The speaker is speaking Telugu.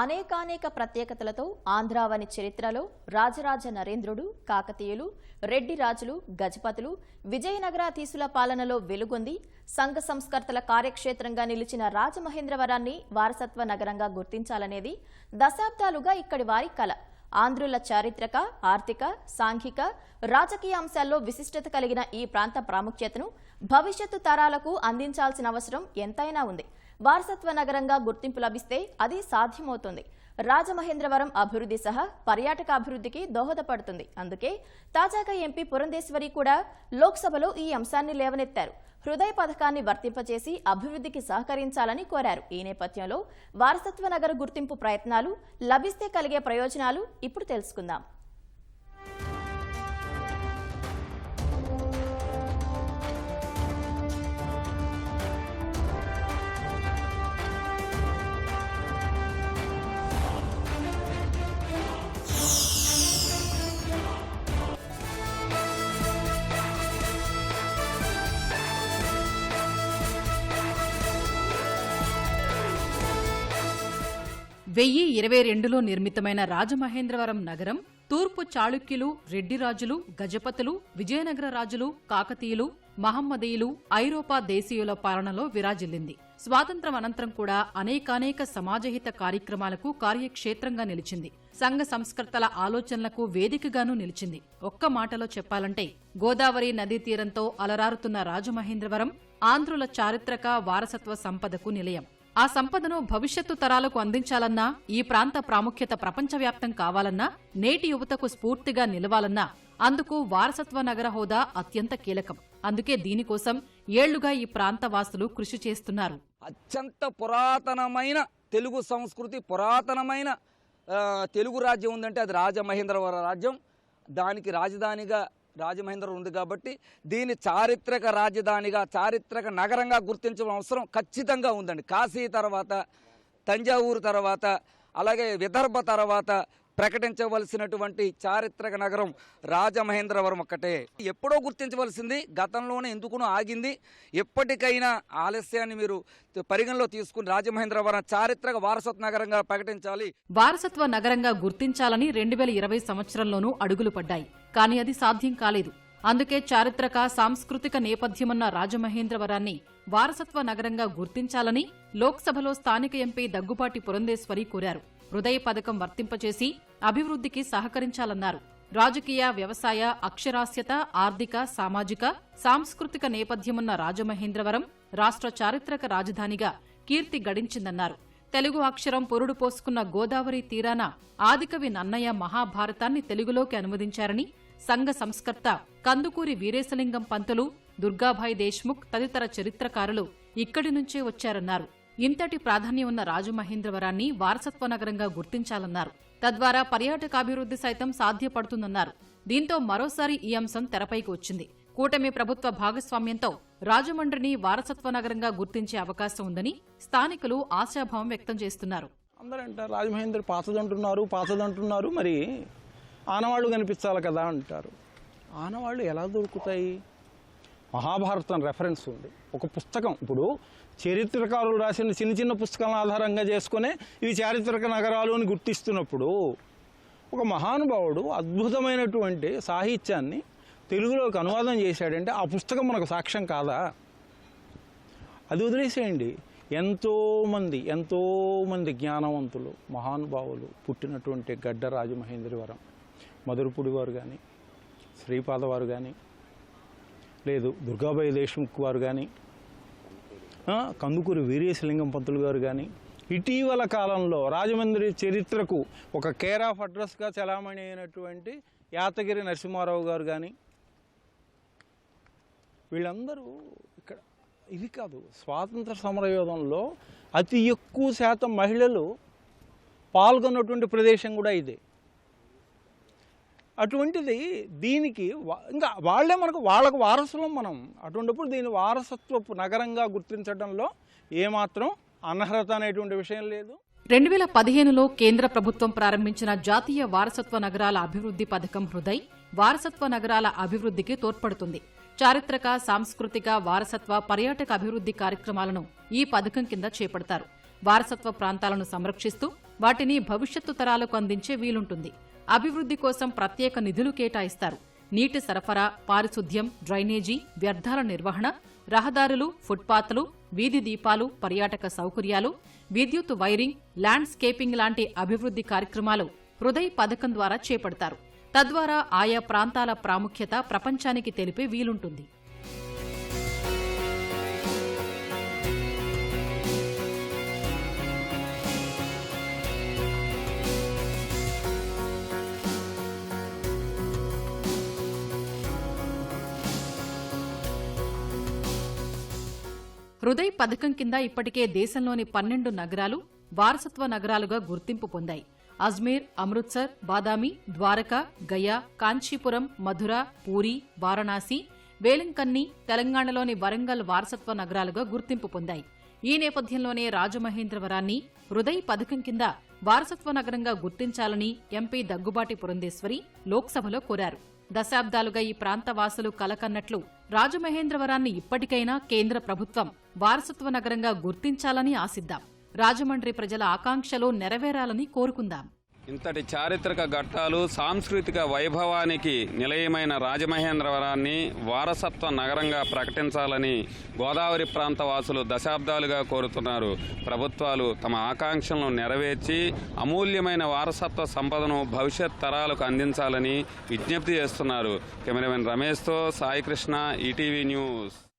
అనేకానేక ప్రత్యేకతలతో ఆంధ్రావని చరిత్రలో రాజరాజ నరేంద్రుడు కాకతీయులు రెడ్డి రాజులు గజపతులు విజయనగరాధీసుల పాలనలో వెలుగొంది సంఘ సంస్కర్తల కార్యక్షేత్రంగా నిలిచిన రాజమహేంద్రవరాన్ని వారసత్వ నగరంగా గుర్తించాలనేది దశాబ్దాలుగా ఇక్కడి వారి కళ ఆంధ్రుల చారిత్రక ఆర్థిక సాంఘిక రాజకీయ అంశాల్లో విశిష్టత కలిగిన ఈ ప్రాంత ప్రాముఖ్యతను భవిష్యత్తు తరాలకు అందించాల్సిన అవసరం ఎంతైనా ఉంది. వారసత్వ నగరంగా గుర్తింపు లభిస్తే అది సాధ్యమవుతుంది. రాజమహేంద్రవరం అభివృద్ధి సహా పర్యాటక అభివృద్ధికి దోహదపడుతుంది. అందుకే తాజాగా ఎంపీ పురంధేశ్వరి కూడా లోక్సభలో ఈ అంశాన్ని లేవనెత్తారు. హృదయ పథకాన్ని వర్తింపచేసి అభివృద్ధికి సహకరించాలని కోరారు. ఈ నేపథ్యంలో వారసత్వ నగర గుర్తింపు ప్రయత్నాలు లభిస్తే కలిగే ప్రయోజనాలు ఇప్పుడు తెలుసుకుందాం. వెయ్యి ఇరవై రెండులో నిర్మితమైన రాజమహేంద్రవరం నగరం తూర్పు చాళుక్యులు రెడ్డిరాజులు గజపతులు విజయనగర రాజులు కాకతీయులు మహమ్మదీయులు ఐరోపా దేశీయుల పాలనలో విరాజిల్లింది. స్వాతంత్రం అనంతరం కూడా అనేకానేక సమాజహిత కార్యక్రమాలకు కార్యక్షేత్రంగా నిలిచింది. సంఘ సంస్కర్తల ఆలోచనలకు వేదికగాను నిలిచింది. ఒక్క మాటలో చెప్పాలంటే గోదావరి నదీ తీరంతో అలరారుతున్న రాజమహేంద్రవరం ఆంధ్రుల చారిత్రక వారసత్వ సంపదకు నిలయం. ఆ సంపదను భవిష్యత్తు తరాలకు అందించాలన్నా ఈ ప్రాంత ప్రాముఖ్యత ప్రపంచవ్యాప్తం కావాలన్నా నేటి యువతకు స్ఫూర్తిగా నిలవాలన్నా అందుకు వారసత్వ నగర హోదా అత్యంత కీలకం. అందుకే దీనికోసం ఏళ్ళుగా ఈ ప్రాంత వాసులు కృషి చేస్తున్నారు. అత్యంత పురాతనమైన తెలుగు సంస్కృతి పురాతనమైన తెలుగు రాజ్యం ఉందంటే అది రాజమహేంద్రవర రాజ్యం. దానికి రాజధానిగా రాజమహేంద్రవరం ఉంది కాబట్టి దీని చారిత్రక రాజధానిగా చారిత్రక నగరంగా గుర్తించడం అవసరం ఖచ్చితంగా ఉందండి. కాశీ తర్వాత తంజావూరు తర్వాత అలాగే విదర్భ తర్వాత ప్రకటించవలసినటువంటి చారిత్రక నగరం రాజమహేంద్రవరం ఒక్కటే. ఎప్పుడో గుర్తించవలసింది గతంలోనే ఎందుకునో ఆగింది. ఎప్పటికైనా ఆలస్యాన్ని మీరు పరిగణలో తీసుకుని రాజమహేంద్రవరం చారిత్రక వారసత్వ నగరంగా ప్రకటించాలి. వారసత్వ నగరంగా గుర్తించాలని రెండు వేల ఇరవై సంవత్సరంలోనూ అడుగులు పడ్డాయి. కానీ అది సాధ్యం కాలేదు. అందుకే చారిత్రక సాంస్కృతిక నేపథ్యమున్న రాజమహేంద్రవరాన్ని వారసత్వ నగరంగా గుర్తించాలని లోక్సభలో స్థానిక ఎంపీ దగ్గుపాటి పురంధేశ్వరి కోరారు. హృదయ పథకం వర్తింపచేసి అభివృద్ధికి సహకరించాలన్నారు. రాజకీయ వ్యవసాయ అక్షరాస్యత ఆర్థిక సామాజిక సాంస్కృతిక నేపథ్యమున్న రాజమహేంద్రవరం రాష్ట్ర చారిత్రక రాజధానిగా కీర్తి గడించిందన్నారు. తెలుగు అక్షరం పొరుడు పోసుకున్న గోదావరి తీరాన ఆదికవి నన్నయ్య మహాభారతాన్ని తెలుగులోకి అనువదించారని సంఘ సంస్కర్త కందుకూరి వీరేశలింగం పంతులు దుర్గాభాయ్ దేశ్ముఖ్ తదితర చరిత్రకారులు ఇక్కడి నుంచే వచ్చారన్నారు. ఇంతటి ప్రాధాన్యం ఉన్న రాజమహేంద్రవరాన్ని వారసత్వ నగరంగా గుర్తించాలన్నారు. తద్వారా పర్యాటకాభివృద్ధి సైతం సాధ్యపడుతుందన్నారు. దీంతో మరోసారి ఈ అంశం తెరపైకి వచ్చింది. కూటమి ప్రభుత్వ భాగస్వామ్యంతో రాజమండ్రిని వారసత్వ నగరంగా గుర్తించే అవకాశం ఉందని స్థానికులు ఆశాభావం వ్యక్తం చేస్తున్నారు. అందరూ రాజమహేంద్ర పాతదంటున్నారు పాతదంటున్నారు మరి ఆనవాళ్ళు కనిపించాలి కదా అంటారు. ఆనవాళ్ళు ఎలా దొరుకుతాయి? మహాభారతం రెఫరెన్స్ ఉంది. ఒక పుస్తకం. ఇప్పుడు చరిత్రకారులు రాసిన చిన్న చిన్న పుస్తకాలను ఆధారంగా చేసుకునే ఇవి చారిత్రక నగరాలు అని గుర్తిస్తున్నప్పుడు ఒక మహానుభావుడు అద్భుతమైనటువంటి సాహిత్యాన్ని తెలుగులోకి అనువాదం చేశాడంటే ఆ పుస్తకం మనకు సాక్ష్యం కాదా? అది వదిలేసేయండి. ఎంతోమంది ఎంతోమంది జ్ఞానవంతులు మహానుభావులు పుట్టినటువంటి గడ్డ రాజమహేంద్రవరం మధురపుడి వారు కానీ శ్రీపాద వారు కానీ లేదు దుర్గాబాయి దేశ్ముఖ్ వారు కానీ కందుకూరి వీరేశలింగం పంతులు గారు కానీ ఇటీవల కాలంలో రాజమండ్రి చరిత్రకు ఒక కేర్ ఆఫ్ అడ్రస్గా చలామణి అయినటువంటి యాతగిరి నరసింహారావు గారు కానీ వీళ్ళందరూ ఇక్కడ ఇది కాదు స్వాతంత్ర సమరయోధంలో అతి ఎక్కువ శాతం మహిళలు పాల్గొన్నటువంటి ప్రదేశం కూడా ఇదే. అటువంటిది దీనికి ఇంకా వాళ్ళే మనకు వాళ్ళకు వారసులం మనం. అటువంటిప్పుడు దీని వారసత్వపు నగరంగా గుర్తించడంలో ఏమాత్రం అనర్హత అనేటువంటి విషయం లేదు. రెండు వేల పదిహేనులో కేంద్ర ప్రభుత్వం ప్రారంభించిన జాతీయ వారసత్వ నగరాల అభివృద్ధి పథకం హృదయ్ వారసత్వ నగరాల అభివృద్ధికి తోడ్పడుతుంది. చారిత్రక సాంస్కృతిక వారసత్వ పర్యాటక అభివృద్ధి కార్యక్రమాలను ఈ పథకం కింద చేపడతారు. వారసత్వ ప్రాంతాలను సంరక్షిస్తూ వాటిని భవిష్యత్తు తరాలకు అందించే వీలుంటుంది. అభివృద్ధి కోసం ప్రత్యేక నిధులు కేటాయిస్తారు. నీటి సరఫరా పారిశుద్ధ్యం డ్రైనేజీ వ్యర్థాల నిర్వహణ రహదారులు ఫుట్పాత్లు వీధి దీపాలు పర్యాటక సౌకర్యాలు విద్యుత్ వైరింగ్ ల్యాండ్స్కేపింగ్ లాంటి అభివృద్ధి కార్యక్రమాలు హృదయ్ పథకం ద్వారా చేపడతారు. తద్వారా ఆయా ప్రాంతాల ప్రాముఖ్యత ప్రపంచానికి తెలిపే వీలుంటుంది. హృదయ్ పథకం కింద ఇప్పటికే దేశంలోని పన్నెండు నగరాలు వారసత్వ నగరాలుగా గుర్తింపు పొందాయి. అజ్మీర్ అమృత్సర్ బాదామి ద్వారకా గయా కాంచీపురం మధుర పూరి వారణాసి వేలంకన్ని తెలంగాణలోని వరంగల్ వారసత్వ నగరాలుగా గుర్తింపు పొందాయి. ఈ నేపథ్యంలోనే రాజమహేంద్రవరాన్ని హృదయ్ పథకం కింద వారసత్వ నగరంగా గుర్తించాలని ఎంపీ దగ్గుబాటి పురంధేశ్వరి లోక్సభలో కోరారు. దశాబ్దాలుగా ఈ ప్రాంత వాసులు కలకన్నట్లు రాజమహేంద్రవరాన్ని ఇప్పటికైనా కేంద్ర ప్రభుత్వం వారసత్వ నగరంగా గుర్తించాలని ఆశిద్దాం. రాజమండ్రి ప్రజల ఆకాంక్షలు నెరవేరాలని కోరుకుందాం. ఇంతటి చారిత్రక ఘట్టాలు సాంస్కృతిక వైభవానికి నిలయమైన రాజమహేంద్రవరాన్ని వారసత్వ నగరంగా ప్రకటించాలని గోదావరి ప్రాంత వాసులు దశాబ్దాలుగా కోరుతున్నారు. ప్రభుత్వాలు తమ ఆకాంక్షలను నెరవేర్చి అమూల్యమైన వారసత్వ సంపదను భవిష్యత్ తరాలకు అందించాలని విజ్ఞప్తి చేస్తున్నారు. కెమెరామెన్ రమేష్తో సాయికృష్ణ ఈటీవీ న్యూస్.